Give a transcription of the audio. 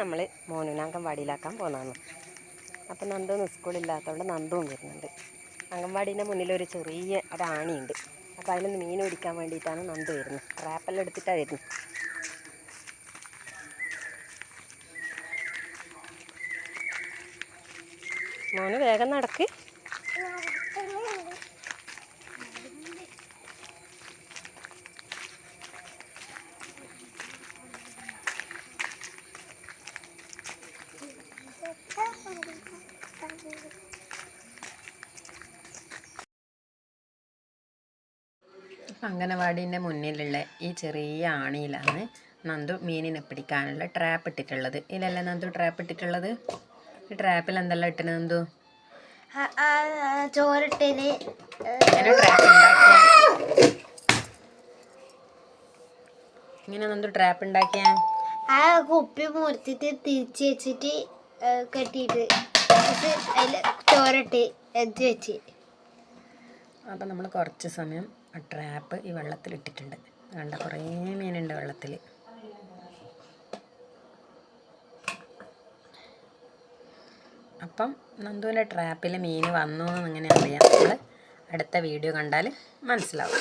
നമ്മൾ മോനുവിനെ വാടിയിലാക്കാൻ പോകുന്നതാണ് അപ്പം നന്ദു സ്കൂളില്ലാത്തതുകൊണ്ട് നന്ദുവും വരുന്നുണ്ട്. അംഗൻവാടീന്റെ മുന്നിലൊരു ചെറിയ ഒരാണിയുണ്ട് അപ്പോൾ അതിലൊന്ന് മീൻ പിടിക്കാൻ വേണ്ടിയിട്ടാണ് നന്ദു വരുന്നത്. ട്രാപ്പെല്ലാം എടുത്തിട്ടാണ് വരുന്നത്. മോന് വേഗം നടക്ക്. അംഗനവാടീന്റെ മുന്നിലുള്ള ഈ ചെറിയ ആണിയിലാണ് നന്ദു മീനിനെ പിടിക്കാനുള്ള ട്രാപ്പ് ഇട്ടിട്ടുള്ളത്. ഇതിലല്ലേ നന്ദു ട്രാപ്പ് ഇട്ടിട്ടുള്ളത്? ഈ ട്രാപ്പിൽ എന്തെല്ലാം ഇട്ടു നന്ദു? ചോറിട്ടേന്. ഇങ്ങനെ നന്ദു ട്രാപ്പ് ഉണ്ടാക്കിയ ആ കുപ്പി മുറിച്ചിട്ട് തിരിച്ച് വെച്ചിട്ട് കെട്ടിട്ട് കെട്ടിയിട്ട്. എന്നിട്ട് അതിൽ ചോറിട്ട് എത്തി വെച്ച്. അപ്പം നമ്മൾ കുറച്ച് സമയം ട്രാപ്പ് ഈ വെള്ളത്തിൽ ഇട്ടിട്ടുണ്ട് കണ്ട കുറേ മീനുണ്ട് വെള്ളത്തിൽ അപ്പം നന്ദുവിന്റെ ട്രാപ്പിൽ മീൻ വന്നു എന്ന് ഇങ്ങനെ അറിയാം നമ്മൾ അടുത്ത വീഡിയോ കണ്ടാൽ മനസ്സിലാവും.